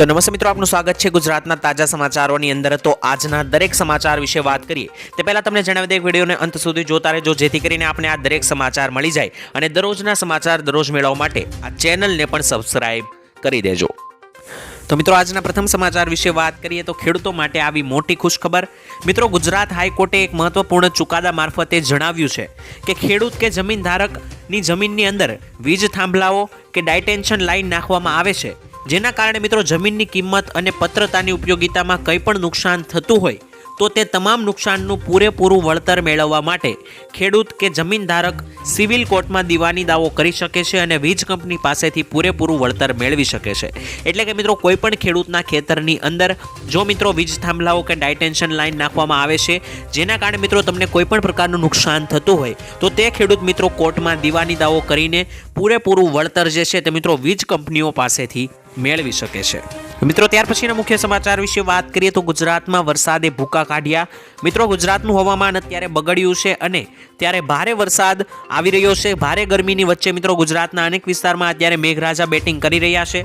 તો નમસ્તે મિત્રો, આપનું સ્વાગત છે ગુજરાતના તાજા સમાચારોની અંદર. તો આજના દરેક સમાચાર વિશે વાત કરીએ, તે પહેલાં તમને જણાવી દે વિડીયોને અંત સુધી જોતા રહેજો, જેથી કરીને આપણે આ દરેક સમાચાર મળી જાય અને દરરોજના સમાચાર દરરોજ મેળવવા માટે આ ચેનલને પણ સબસ્ક્રાઈબ કરી દેજો. તો મિત્રો, આજના પ્રથમ સમાચાર વિશે વાત કરીએ તો ખેડૂતો માટે આવી મોટી ખુશખબર. મિત્રો, ગુજરાત હાઈકોર્ટે એક મહત્વપૂર્ણ ચુકાદા મારફતે જણાવ્યું છે કે ખેડૂત કે જમીન ધારકની જમીનની અંદર વીજ થાંભલાઓ કે ડાયટેન્શન લાઈન નાખવામાં આવે છે. જેના કારણે મિત્રો જમીનની કિંમત અને પત્રતાની ઉપયોગિતામાં કંઈ પણ નુકસાન થતું હોય, તો તે તમામ નુકસાનનું પૂરેપૂરું વળતર મેળવવા માટે ખેડૂત કે જમીન ધારક સિવિલ કોર્ટમાં દીવાની દાવો કરી શકે છે અને વીજ કંપની પાસેથી પૂરેપૂરું વળતર મેળવી શકે છે. એટલે કે મિત્રો કોઈપણ ખેડૂતના ખેતરની અંદર જો મિત્રો વીજ થાંભલાઓ કે ડાયટેન્શન લાઈન નાખવામાં આવે છે, જેના કારણે મિત્રો તમને કોઈપણ પ્રકારનું નુકસાન થતું હોય, તો તે ખેડૂત મિત્રો કોર્ટમાં દીવાની દાવો કરીને પૂરેપૂરું વળતર જે છે તે મિત્રો વીજ કંપનીઓ પાસેથી મેળવી શકે છે મિત્રો, ત્યાર પછીના મુખ્ય સમાચાર વિશે વાત કરીએ તો ગુજરાતમાં વરસાદે ભૂકા કાઢ્યા. મિત્રો, ગુજરાતનું હવામાન અત્યારે બગડ્યું છે અને ત્યારે ભારે વરસાદ આવી રહ્યો છે. ભારે ગરમીની વચ્ચે મિત્રો, ગુજરાતના અનેક વિસ્તારમાં અત્યારે મેઘરાજા બેટિંગ કરી રહ્યા છે.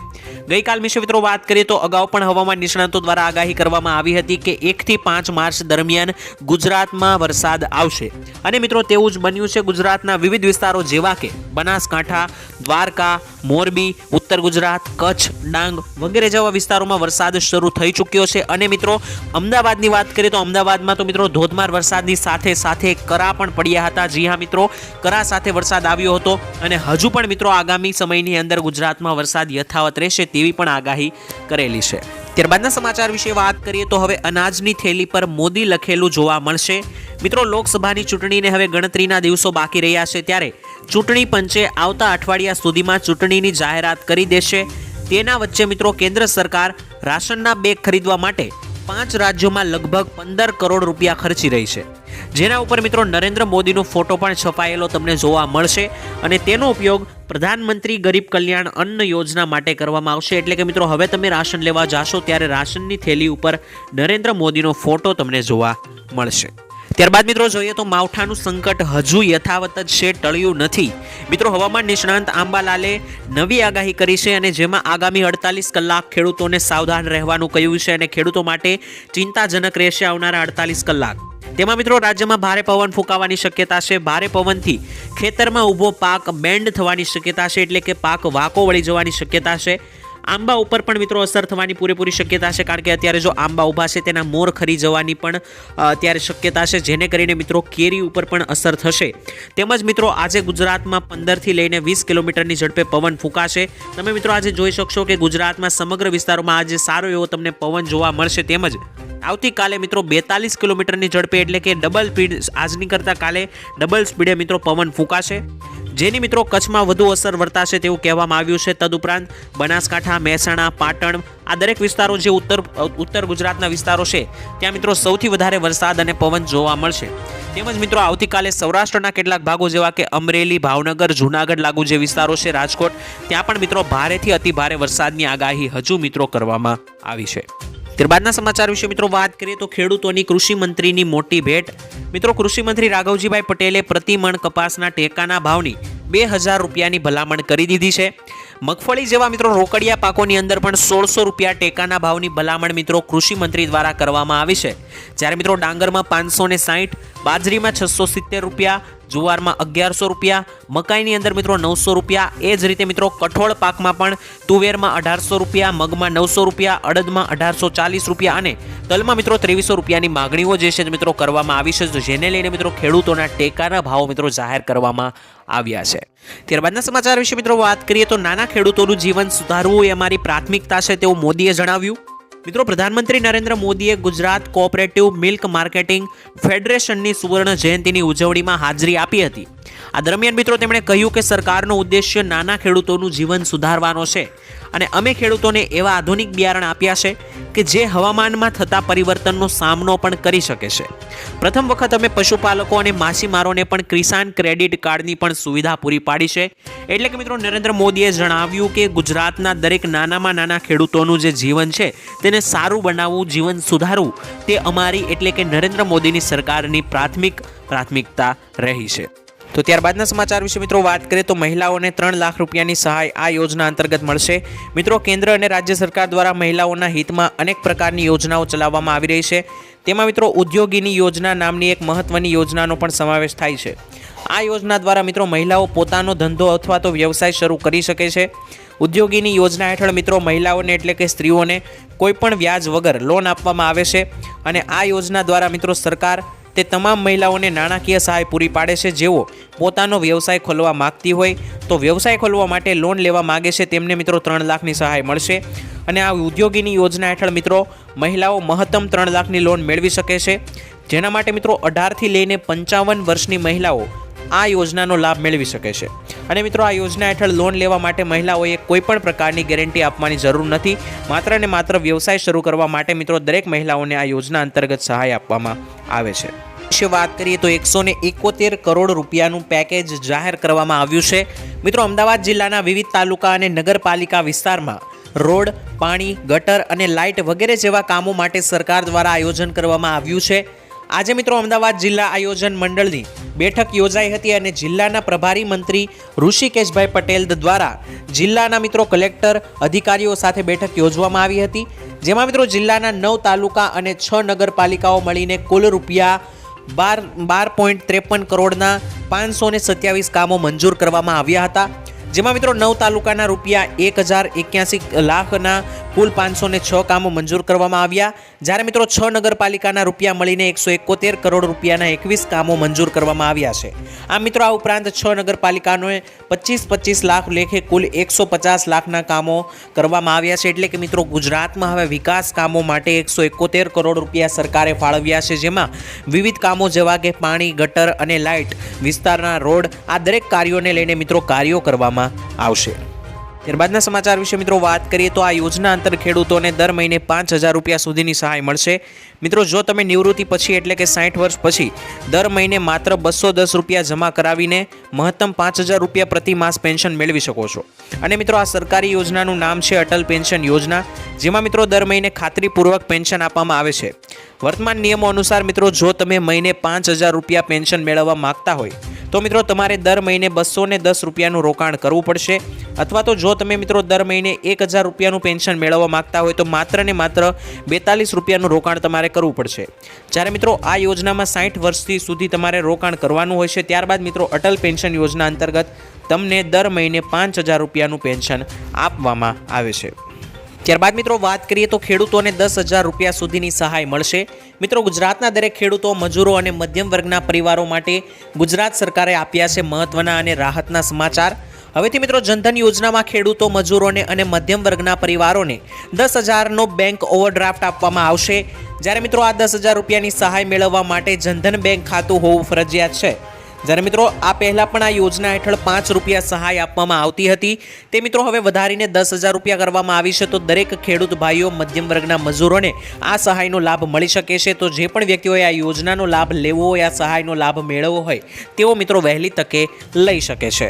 ગઈકાલ વિશે મિત્રો વાત કરીએ તો અગાઉ પણ હવામાન નિષ્ણાતો દ્વારા આગાહી કરવામાં આવી હતી કે એકથી પાંચ માર્ચ દરમિયાન ગુજરાતમાં વરસાદ આવશે. અને મિત્રો, તેવું જ બન્યું છે ગુજરાતના વિવિધ વિસ્તારો જેવા કે બનાસકાંઠા, દ્વારકા, મોરબી, ઉત્તર ગુજરાત, કચ્છ, ડાંગ વગેરે જેવા વિસ્તારોમાં વરસાદ શરૂ થઈ ચૂક્યો છે. અને મિત્રો, અમદાવાદની વાત કરીએ તો અમદાવાદમાં તો મિત્રો ધોધમાર વરસાદની સાથે સાથે કરા પણ પડ્યા હતા. જી હા મિત્રો, કરા સાથે વરસાદ આવ્યો હતો અને હજુ પણ મિત્રો આગામી સમયની અંદર ગુજરાતમાં વરસાદ યથાવત રહેશે તેવી પણ આગાહી કરેલી છે. ત્યારબાદના સમાચાર વિશે વાત કરીએ તો હવે અનાજની થેલી પર મોદી લખેલું જોવા મળશે. મિત્રો, લોકસભાની ચૂંટણીને હવે ગણતરીના દિવસો બાકી રહ્યા છે ત્યારે ચૂંટણી પંચે આવતા અઠવાડિયા સુધીમાં ચૂંટણીની જાહેરાત કરી દેશે. તેના વચ્ચે મિત્રો કેન્દ્ર સરકાર રાશનના બેગ ખરીદવા માટે પાંચ રાજ્યોમાં લગભગ પંદર કરોડ રૂપિયા ખર્ચી રહી છે. જેના ઉપર મિત્રો નરેન્દ્ર મોદીનો ફોટો પણ છપાયેલો તમને જોવા મળશે અને તેનો ઉપયોગ પ્રધાનમંત્રી ગરીબ કલ્યાણ અન્ન યોજના માટે કરવામાં આવશે. એટલે કે મિત્રો હવે તમે રાશન લેવા જાશો ત્યારે રાશનની થેલી ઉપર નરેન્દ્ર મોદીનો ફોટો તમને જોવા મળશે. ત્યારબાદ મિત્રો જોઈએ તો માવઠાનું સંકટ હજુ યથાવત જ છે, ટળ્યું નથી. મિત્રો હવામાન નિષ્ણાંત આંબાલાલે નવી આગાહી કરી છે અને જેમાં આગામી અડતાલીસ કલાક ખેડૂતોને સાવધાન રહેવાનું કહ્યું છે અને ખેડૂતો માટે ચિંતાજનક રહેશે આવનારા અડતાલીસ કલાક. તેમાં મિત્રો રાજ્યમાં ભારે પવન ફૂંકાવાની શક્યતા છે. ભારે પવનથી ખેતરમાં ઊભો પાક બેન્ડ થવાની શક્યતા છે એટલે કે પાક વાકો વળી જવાની શક્યતા છે. આંબા ઉપર પણ મિત્રો અસર થવાની પૂરેપૂરી શક્યતા છે, કારણ કે અત્યારે જો આંબા ઊભા છે, તેના મોર ખરી જવાની પણ અત્યારે શક્યતા છે, જેને કરીને મિત્રો કેરી ઉપર પણ અસર થશે. તેમજ મિત્રો આજે ગુજરાતમાં પંદરથી લઈને વીસ કિલોમીટરની ઝડપે પવન ફૂંકાશે. તમે મિત્રો આજે જોઈ શકશો કે ગુજરાતમાં સમગ્ર વિસ્તારોમાં આજે સારો એવો તમને પવન જોવા મળશે. તેમજ આવતીકાલે મિત્રો બેતાલીસ કિલોમીટરની ઝડપે એટલે કે ડબલ સ્પીડ આજની કરતાં કાલે ડબલ સ્પીડે મિત્રો પવન ફૂંકાશે. જેની મિત્રો કચ્છમાં વધુ અસર વર્તાશે તેવું કહેવામાં આવ્યું છે. તદુપરાંત બનાસકાંઠા, મહેસાણા, પાટણ આ દરેક વિસ્તારો જે ઉત્તર ઉત્તર ગુજરાતના વિસ્તારો છે, ત્યાં મિત્રો સૌથી વધારે વરસાદ અને પવન જોવા મળશે. તેમજ મિત્રો આવતીકાલે સૌરાષ્ટ્રના કેટલાક ભાગો જેવા કે અમરેલી, ભાવનગર, જૂનાગઢ લાગુ જે વિસ્તારો છે, રાજકોટ, ત્યાં પણ મિત્રો ભારેથી અતિ ભારે વરસાદની આગાહી હજુ મિત્રો કરવામાં આવી છે. ત્યારબાદના સમાચાર વિશે મિત્રો વાત કરીએ તો ખેડૂતોની કૃષિ મંત્રીની મોટી ભેટ. મિત્રો, કૃષિ મંત્રી રાઘવજીભાઈ પટેલે પ્રતિમણ કપાસના ટેકાના ભાવની બે હજાર રૂપિયાની ભલામણ કરી દીધી છે. મગફળી જેવા મિત્રો રોકડિયા પાકોની અંદર પણ સોળસો રૂપિયા ટેકાના ભાવની ભલામણ મિત્રો કૃષિ મંત્રી દ્વારા કરવામાં આવી છે. જ્યારે મિત્રો ડાંગરમાં પાંચસો ને સાહીઠ, બાજરીમાં છસો સિત્તેર રૂપિયા જુવારમાં અગિયારસો રૂપિયા, મકાઈની અંદર મિત્રો નવસો રૂપિયા. એ જ રીતે મિત્રો કઠોળ પાકમાં પણ તુવેરમાં અઢારસો રૂપિયા, મગમાં નવસો રૂપિયા, અડદમાં અઢારસો ચાલીસ રૂપિયા અને તલમાં મિત્રો ત્રેવીસો રૂપિયાની માગણીઓ જે છે મિત્રો કરવામાં આવી છે. જેને લઈને મિત્રો ખેડૂતોના ટેકાના ભાવો મિત્રો જાહેર કરવામાં આવ્યા છે. ત્યારબાદના સમાચાર વિશે મિત્રો વાત કરીએ તો નાના ખેડૂતોનું જીવન સુધારવું એ અમારી પ્રાથમિકતા છે તેવું મોદીએ જણાવ્યું. મિત્રો, પ્રધાનમંત્રી નરેન્દ્ર મોદીએ ગુજરાત કોઓપરેટિવ મિલ્ક માર્કેટિંગ ફેડરેશનની સુવર્ણ જયંતિની ઉજવણીમાં હાજરી આપી હતી. આ દરમિયાન મિત્રો, તેમણે કહ્યું કે સરકારનો ઉદ્દેશ્ય નાના ખેડૂતોનું જીવન સુધારવાનો છે. અને અમે ખેડૂતોને એવા આધુનિક બિયારણ આપ્યા છે કે જે હવામાનમાં થતા પરિવર્તનનો સામનો પણ કરી શકે છે. પ્રથમ વખત અમે પશુપાલકો અને માછીમારોને પણ કિસાન ક્રેડિટ કાર્ડની પણ સુવિધા પૂરી પાડી છે. એટલે કે મિત્રો, નરેન્દ્ર મોદીએ જણાવ્યું કે ગુજરાતના દરેક નાનામાં નાના ખેડૂતોનું જે જીવન છે, તેને સારું બનાવવું, જીવન સુધારવું, તે અમારી એટલે કે નરેન્દ્ર મોદીની સરકારની પ્રાથમિક પ્રાથમિકતા રહી છે. તો ત્યારબાદના સમાચાર વિશે મિત્રો વાત કરીએ તો મહિલાઓને ત્રણ લાખ રૂપિયાની સહાય આ યોજના અંતર્ગત મળશે. મિત્રો કેન્દ્ર અને રાજ્ય સરકાર દ્વારા મહિલાઓના હિતમાં અનેક પ્રકારની યોજનાઓ ચલાવવામાં આવી રહી છે. તેમાં મિત્રો ઉદ્યોગીની યોજના નામની એક મહત્વની યોજનાનો પણ સમાવેશ થાય છે. આ યોજના દ્વારા મિત્રો મહિલાઓ પોતાનો ધંધો અથવા તો વ્યવસાય શરૂ કરી શકે છે. ઉદ્યોગીની યોજના હેઠળ મિત્રો મહિલાઓને એટલે કે સ્ત્રીઓને કોઈપણ વ્યાજ વગર લોન આપવામાં આવે છે. અને આ યોજના દ્વારા મિત્રો સરકાર તે તમામ મહિલાઓને નાણાકીય સહાય પૂરી પાડે છે. જેઓ પોતાનો વ્યવસાય ખોલવા માગતી હોય તો વ્યવસાય ખોલવા માટે લોન લેવા માગે છે. તેમને મિત્રો ત્રણ લાખની સહાય મળશે. અને આ ઉદ્યોગીની યોજના હેઠળ મિત્રો મહિલાઓ મહત્તમ ત્રણ લાખની લોન મેળવી શકે છે. જેના માટે મિત્રો અઢારથી લઈને પંચાવન વર્ષની મહિલાઓ આ યોજનાનો લાભ મેળવી શકે છે. અને મિત્રો, આ યોજના હેઠળ લોન લેવા માટે મહિલાઓએ કોઈપણ પ્રકારની ગેરંટી આપવાની જરૂર નથી. માત્ર ને માત્ર વ્યવસાય શરૂ કરવા માટે મિત્રો, દરેક મહિલાઓને આ યોજના અંતર્ગત સહાય આપવામાં આવે છે. વિશે વાત કરીએ તો એકસો ને એકોતેર કરોડ રૂપિયાનું પેકેજ જાહેર કરવામાં આવ્યું છે. મિત્રો, અમદાવાદ જિલ્લાના વિવિધ તાલુકા અને નગરપાલિકા વિસ્તારમાં રોડ, પાણી, ગટર અને લાઇટ વગેરે જેવા કામો માટે સરકાર દ્વારા આયોજન કરવામાં આવ્યું છે. આજે મિત્રો અમદાવાદ જિલ્લા આયોજન મંડળની બેઠક યોજાઈ હતી અને જિલ્લાના પ્રભારી મંત્રી ઋષિકેશભાઈ પટેલ દ્વારા જિલ્લાના મિત્રો કલેક્ટર અધિકારીઓ સાથે બેઠક યોજવામાં આવી હતી, જેમાં મિત્રો જિલ્લાના નવ તાલુકા અને છ નગરપાલિકાઓ મળીને કુલ રૂપિયા બાર બાર પોઈન્ટ ત્રેપન કરોડના પાંચસો ને સત્યાવીસ કામો મંજૂર કરવામાં આવ્યા હતા, જેમાં મિત્રો નવ તાલુકાના રૂપિયા એક હજાર એક્યાસી લાખના કુલ પાંચસો છ કામો મંજૂર કરવામાં આવ્યા. જ્યારે મિત્રો છ નગરપાલિકાના રૂપિયા મળીને એકસો એકોતેર કરોડ રૂપિયાના એકવીસ કામો મંજૂર કરવામાં આવ્યા છે. આ મિત્રો, આ ઉપરાંત છ નગરપાલિકાનોએ પચીસ પચીસ લાખ લેખે કુલ એકસો પચાસ લાખના કામો કરવામાં આવ્યા છે. એટલે કે મિત્રો, ગુજરાતમાં હવે વિકાસ કામો માટે એકસો એકોતેર કરોડ રૂપિયા સરકારે ફાળવ્યા છે. જેમાં વિવિધ કામો જેવા કે પાણી, ગટર અને લાઇટ વિસ્તારના રોડ આ દરેક કાર્યોને લઈને મિત્રો કાર્યો કરવામાં આવશે. ત્યારબાદના સમાચાર વિશે મિત્રો વાત કરીએ તો આ યોજના અંતર ખેડૂતોને દર મહિને પાંચ હજાર રૂપિયા સુધીની સહાય મળશે. મિત્રો, જો તમે નિવૃત્તિ પછી એટલે કે સાઠ વર્ષ પછી દર મહિને માત્ર બસો દસ રૂપિયા જમા કરાવીને મહત્તમ પાંચ હજાર રૂપિયા પ્રતિ માસ પેન્શન મેળવી શકો છો. અને મિત્રો, આ સરકારી યોજનાનું નામ છે અટલ પેન્શન યોજના, જેમાં મિત્રો દર મહિને ખાતરીપૂર્વક પેન્શન આપવામાં આવે છે. વર્તમાન નિયમો અનુસાર મિત્રો, જો તમે મહિને પાંચ હજાર રૂપિયા પેન્શન મેળવવા માંગતા હોય, તો મિત્રો તમારે દર મહિને બસો ને દસ રૂપિયાનું રોકાણ કરવું પડશે. અથવા તો જો તમે મિત્રો દર મહિને એક હજાર રૂપિયાનું પેન્શન મેળવવા માંગતા હોય, તો માત્ર ને માત્ર બેતાલીસ રૂપિયાનું રોકાણ તમારે કરવું પડશે. જ્યારે મિત્રો આ યોજનામાં સાઠ વર્ષથી સુધી તમારે રોકાણ કરવાનું હોય છે, ત્યારબાદ મિત્રો અટલ પેન્શન યોજના અંતર્ગત તમને દર મહિને પાંચ હજાર રૂપિયાનું પેન્શન આપવામાં આવે છે. ત્યારબાદ મિત્રો વાત કરીએ તો ખેડૂતોને દસ હજાર રૂપિયા સુધીની સહાય મળશે. મિત્રો ગુજરાતના દરેક ખેડૂતો, મજૂરો અને મધ્યમ વર્ગના પરિવારો માટે ગુજરાત સરકારે આપ્યા છે મહત્વના અને રાહતના સમાચાર. હવેથી મિત્રો જનધન યોજનામાં ખેડૂતો, મજૂરોને અને મધ્યમ વર્ગના પરિવારોને દસ હજારનો બેંક ઓવરડ્રાફ્ટ આપવામાં આવશે. જ્યારે મિત્રો આ દસ હજાર રૂપિયાની સહાય મેળવવા માટે જનધન બેંક ખાતું હોવું ફરજિયાત છે. જ્યારે મિત્રો આ પહેલાં પણ આ યોજના હેઠળ પાંચ રૂપિયા સહાય આપવામાં આવતી હતી. તે મિત્રો હવે વધારીને દસ હજાર રૂપિયા કરવામાં આવી છે. તો દરેક ખેડૂત ભાઈઓ, મધ્યમ વર્ગના મજૂરોને આ સહાયનો લાભ મળી શકે છે. તો જે પણ વ્યક્તિઓએ આ યોજનાનો લાભ લેવો હોય, આ સહાયનો લાભ મેળવવો હોય, તેઓ મિત્રો વહેલી તકે લઈ શકે છે.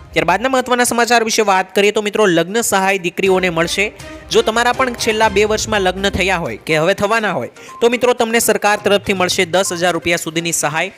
ત્યારબાદના મહત્વના સમાચાર વિશે વાત કરીએ તો મિત્રો લગ્ન સહાય દીકરીઓને મળશે. જો તમારા પણ છેલ્લા બે વર્ષમાં લગ્ન થયા હોય કે હવે થવાના હોય, તો મિત્રો તમને સરકાર તરફથી મળશે દસ હજાર રૂપિયા સુધીની સહાય.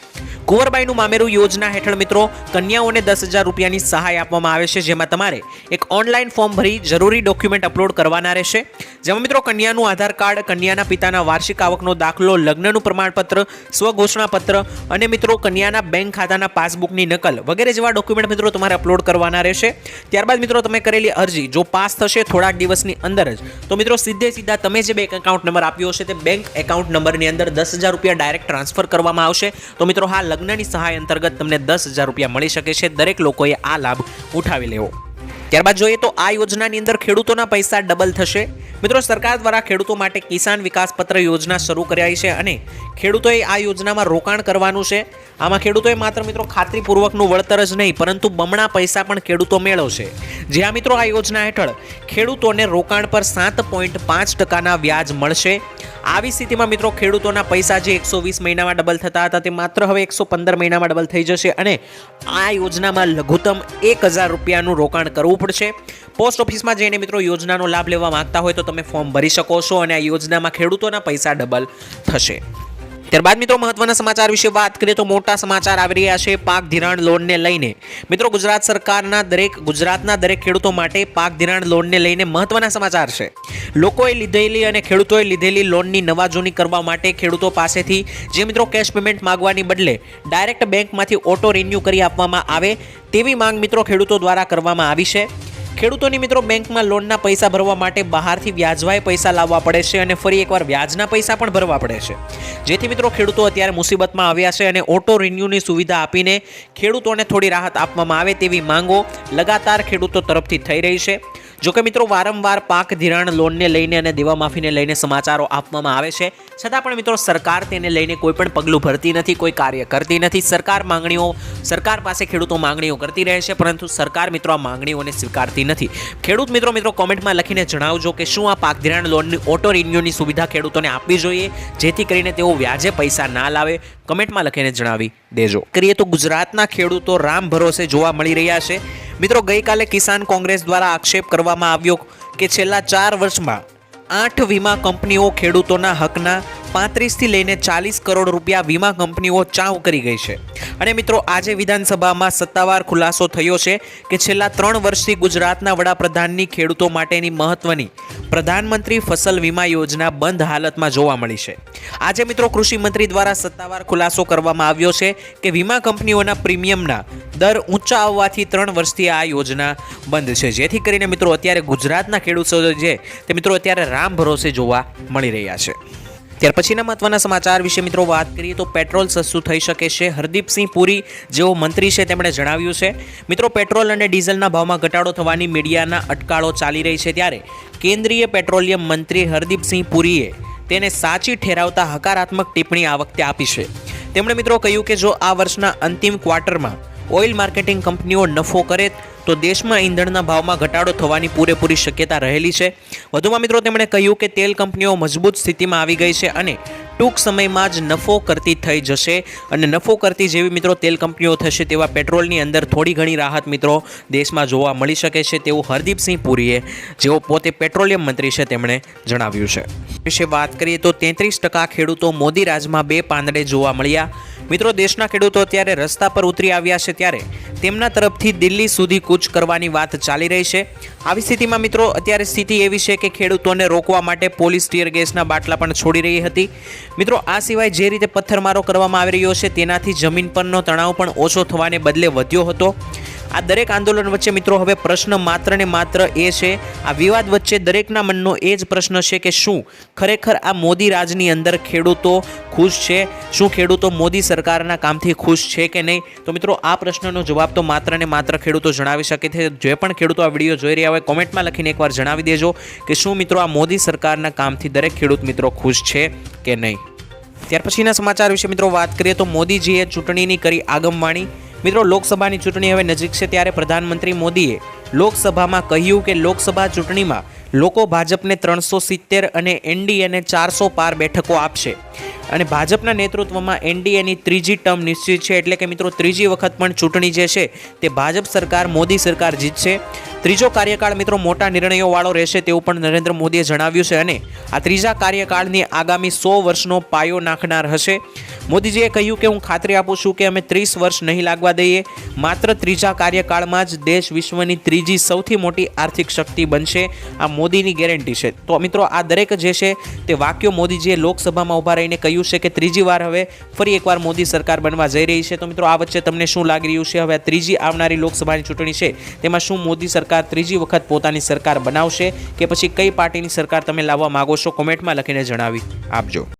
કુંવરબાઈનું મામેરું યોજના હેઠળ મિત્રો કન્યાઓને દસ હજાર રૂપિયાની સહાય આપવામાં આવે છે, જેમાં તમારે એક ઓનલાઈન ફોર્મ ભરી જરૂરી ડોક્યુમેન્ટ અપલોડ કરવાના રહેશે. જેમાં મિત્રો કન્યાનું આધાર કાર્ડ, કન્યાના પિતાના વાર્ષિક આવકનો દાખલો, લગ્નનું પ્રમાણપત્ર, સ્વઘોષણાપત્ર અને મિત્રો કન્યાના બેંક ખાતાના પાસબુકની નકલ વગેરે જેવા ડોક્યુમેન્ટ મિત્રો તમારે અપલોડ કરવાના રહેશે. ત્યારબાદ મિત્રો તમે કરેલી અરજી, જો પાસ થશે થોડાક દિવસની અંદર જ. તો મિત્રો, સીધે સીધા તમે જે બેંક એકાઉન્ટ નંબર આપ્યો હશે, તે બેંક એકાઉન્ટ નંબરની અંદર દસ હજાર રૂપિયા ડાયરેક્ટ ટ્રાન્સફર કરવામાં આવશે. તો મિત્રો, હા, લગ્નની સહાય અંતર્ગત તમને દસ હજાર રૂપિયા મળી શકે છે. દરેક લોકોએ આ લાભ ઉઠાવી લેવો. ત્યારબાદ જોઈએ તો આ યોજનાની અંદર ખેડૂતોના પૈસા ડબલ થશે. મિત્રો, સરકાર દ્વારા ખેડૂતો માટે કિસાન વિકાસ પત્ર યોજના શરૂ કરાઈ છે અને ખેડૂતોએ આ યોજનામાં રોકાણ કરવાનું છે. આમાં ખેડૂતોએ માત્ર મિત્રો ખાતરીપૂર્વકનું વળતર જ નહીં, પરંતુ બમણા પૈસા પણ ખેડૂતો મેળવશે. જ્યાં મિત્રો, આ યોજના હેઠળ ખેડૂતોને રોકાણ પર સાત પોઈન્ટ પાંચ ટકાના વ્યાજ મળશે. આવી સ્થિતિમાં મિત્રો, ખેડૂતોના પૈસા જે એકસો વીસ મહિનામાં ડબલ થતા હતા, તે માત્ર હવે એકસો પંદર મહિનામાં ડબલ થઈ જશે અને આ યોજનામાં લઘુત્તમ એક હજાર રૂપિયાનું રોકાણ કરવું પડશે. પોસ્ટ ઓફિસમાં જઈને મિત્રો, યોજનાનો લાભ લેવા માંગતા હોય તો તમે ફોર્મ ભરી શકો છો અને આ યોજનામાં ખેડૂતોના પૈસા ડબલ થશે. ત્યારબાદ મિત્રો મહત્વના સમાચાર વિશે વાત કરીએ તો મોટા સમાચાર આવી રહ્યા છે પાક ધિરાણ લોનને લઈને. મિત્રો ગુજરાત સરકારના દરેક ગુજરાતના દરેક ખેડૂતો માટે પાક ધિરાણ લોનને લઈને મહત્વના સમાચાર છે. લોકોએ લીધેલી અને ખેડૂતોએ લીધેલી લોનની નવાજૂની કરવા માટે ખેડૂતો પાસેથી જે મિત્રો કેશ પેમેન્ટ માગવાની બદલે ડાયરેક્ટ બેંકમાંથી ઓટો રિન્યૂ કરી આપવામાં આવે તેવી માંગ મિત્રો ખેડૂતો દ્વારા કરવામાં આવી છે. ખેડૂતોની મિત્રો બેંકમાં લોનના પૈસા ભરવા માટે બહારથી વ્યાજવાય પૈસા લાવવા પડે છે અને ફરી એકવાર વ્યાજના પૈસા પણ ભરવા પડે છે. જેથી મિત્રો ખેડૂતો અત્યારે મુસીબતમાં આવ્યા છે અને ઓટો રિન્યૂની સુવિધા આપીને ખેડૂતોને થોડી રાહત આપવામાં આવે તેવી માંગો લગાતાર ખેડૂતો તરફથી થઈ રહી છે. જોકે મિત્રો, વારંવાર પાક ધિરાણ લોનને લઈને અને દેવા માફીને લઈને સમાચારો આપવામાં આવે છે. છતાં પણ મિત્રો, સરકાર તેને લઈને કોઈ પણ પગલું ભરતી નથી, કોઈ કાર્ય કરતી નથી. સરકાર માંગણીઓ, સરકાર પાસે ખેડૂતો માંગણીઓ કરતી રહે છે, પરંતુ સરકાર મિત્રો આ માંગણીઓને સ્વીકારતી નથી. ખેડૂત મિત્રો મિત્રો કોમેન્ટમાં લખીને જણાવજો કે શું આ પાક ધિરાણ લોનની ઓટો રિન્યુની સુવિધા ખેડૂતોને આપવી જોઈએ, જેથી કરીને તેઓ વ્યાજે પૈસા ના લાવે. કમેન્ટમાં લખીને જણાવી દેજો. કરીએ તો ગુજરાતના ખેડૂતો રામ ભરોસે જોવા મળી રહ્યા છે. મિત્રો, ગઈકાલે કિસાન કોંગ્રેસ દ્વારા આક્ષેપ કરવામાં આવ્યો કે છેલ્લા ચાર વર્ષમાં આઠ વીમા કંપનીઓ ખેડૂતોના હકના પાંત્રીસથી લઈને ચાલીસ કરોડ રૂપિયા વીમા કંપનીઓ ચાઉ કરી ગઈ છે. અને મિત્રો, આજે વિધાનસભામાં સત્તાવાર ખુલાસો થયો છે કે છેલ્લા ત્રણ વર્ષથી ગુજરાતના વડાપ્રધાનની ખેડૂતો માટેની મહત્વની પ્રધાનમંત્રી ફસલ વીમા યોજના બંધ હાલતમાં જોવા મળી છે. આજે મિત્રો કૃષિ મંત્રી દ્વારા સત્તાવાર ખુલાસો કરવામાં આવ્યો છે કે વીમા કંપનીઓના પ્રીમિયમના દર ઊંચા આવવાથી ત્રણ વર્ષથી આ યોજના બંધ છે. જેથી કરીને મિત્રો અત્યારે ગુજરાતના ખેડૂતો જે તે મિત્રો અત્યારે રામ ભરોસે જોવા મળી રહ્યા છે. ત્યાર પછીના મહત્વના સમાચાર વિશે મિત્રો વાત કરીએ તો પેટ્રોલ સસ્તું થઈ શકે છે. હરદીપસિંહ પુરી, જેઓ મંત્રી છે, તેમણે જણાવ્યું છે, મિત્રો, પેટ્રોલ અને ડીઝલના ભાવમાં ઘટાડો થવાની મીડિયાના અટકાળો ચાલી રહી છે ત્યારે કેન્દ્રીય પેટ્રોલિયમ મંત્રી હરદીપસિંહ પુરીએ તેને સાચી ઠેરાવતા હકારાત્મક ટિપ્પણી આ વખતે આપી છે. તેમણે મિત્રો કહ્યું કે જો આ વર્ષના અંતિમ ક્વાર્ટરમાં ઓઇલ માર્કેટિંગ કંપનીઓ નફો કરે તો દેશમાં ઈંધણના ભાવમાં ઘટાડો થવાની પૂરેપૂરી શક્યતા રહેલી છે. વધુમાં મિત્રો તેમણે કહ્યું કે તેલ કંપનીઓ મજબૂત સ્થિતિમાં આવી ગઈ છે અને ટૂંક સમયમાં જ નફો કરતી થઈ જશે અને નફો કરતી જેવી મિત્રો તેલ કંપનીઓ થશે તેવા પેટ્રોલની અંદર થોડી ઘણી રાહત મિત્રો દેશમાં જોવા મળી શકે છે તેવું હરદીપસિંહ પુરીએ, જેઓ પોતે પેટ્રોલિયમ મંત્રી છે તેમણે જણાવ્યું છે. વિશે વાત કરીએ તો તેત્રીસ ટકા ખેડૂતો મોદી રાજમાં બે પાંદડે જોવા મળ્યા. મિત્રો, દેશના ખેડૂતો અત્યારે રસ્તા પર ઉતરી આવ્યા છે ત્યારે તેમના તરફથી દિલ્હી સુધી કૂચ કરવાની વાત ચાલી રહી છે. આવી સ્થિતિમાં મિત્રો, અત્યારે સ્થિતિ એવી છે કે ખેડૂતોને રોકવા માટે પોલીસ ટીયર ગેસના બાટલા પણ છોડી રહી હતી. મિત્રો, આ સિવાય જે રીતે પથ્થરમારો કરવામાં આવી રહ્યો છે તેનાથી જમીન પરનો તણાવ પણ ઓછો થવાને બદલે વધ્યો હતો. આ દરેક આંદોલન વચ્ચે મિત્રો હવે પ્રશ્ન માત્ર ને માત્ર એ છે, આ વિવાદ વચ્ચે દરેકના મનનો એ જ પ્રશ્ન છે કે શું? ખરેખર આ મોદી રાજની અંદર ખેડૂતો ખુશ છે? શું ખેડૂતો મોદી સરકારના કામથી ખુશ છે કે નહીં? તો મિત્રો આ પ્રશ્નનો જવાબ તો માત્ર ને માત્ર ખેડૂતો જણાવી શકે છે. જે પણ ખેડૂતો આ વીડિયો જોઈ રહ્યા હોય કોમેન્ટમાં લખીને એકવાર જણાવી દેજો કે શું મિત્રો આ મોદી સરકારના કામથી દરેક ખેડૂત મિત્રો ખુશ છે કે નહીં? ત્યાર પછીના સમાચાર વિશે મિત્રો વાત કરીએ તો મોદીજીએ ચૂંટણીની કરી આગમવાણી. મિત્રો, લોકસભાની ચૂંટણી હવે નજીક છે ત્યારે પ્રધાનમંત્રી મોદીએ લોકસભામાં કહ્યું કે લોકસભા ચૂંટણીમાં લોકો ભાજપને ત્રણસો સિત્તેર અને એનડીએને ચારસો પાર બેઠકો આપશે. અને ભાજપના નેતૃત્વમાં એનડીએની ત્રીજી ટર્મ નિશ્ચિત છે. એટલે કે મિત્રો, ત્રીજી વખત પણ ચૂંટણી જે છે, તે ભાજપ સરકાર, મોદી સરકાર જીતશે. ત્રીજો કાર્યકાળ મિત્રો, મોટા નિર્ણયોવાળો રહેશે તેવું પણ નરેન્દ્ર મોદીએ જણાવ્યું છે અને આ ત્રીજા કાર્યકાળની આગામી સો વર્ષનો પાયો નાખનાર હશે. મોદીજીએ કહ્યું કે, હું ખાતરી આપું છું કે અમે ત્રીસ વર્ષ નહીં લાગવા દઈએ. માત્ર ત્રીજા કાર્યકાળમાં જ દેશ વિશ્વની ત્રીજી સૌથી મોટી આર્થિક શક્તિ બનશે. આ મોદીની ગેરંટી છે. તો મિત્રો, આ દરેક જે છે, તે વાક્યો મોદીજીએ લોકસભામાં ઊભા રહીને કહ્યું છે કે ત્રીજી વાર હવે ફરી એકવાર મોદી સરકાર બનવા જઈ રહી છે. તો મિત્રો, આ વચ્ચે તમને શું લાગી રહ્યું છે? હવે ત્રીજી આવનારી લોકસભાની ચૂંટણી છે. તેમાં શું મોદી સરકાર ત્રીજી વખત પોતાની સરકાર બનાવશે? કે પછી કઈ પાર્ટીની સરકાર તમે લાવવા માગો છો? કોમેન્ટમાં લખીને જણાવી આપજો.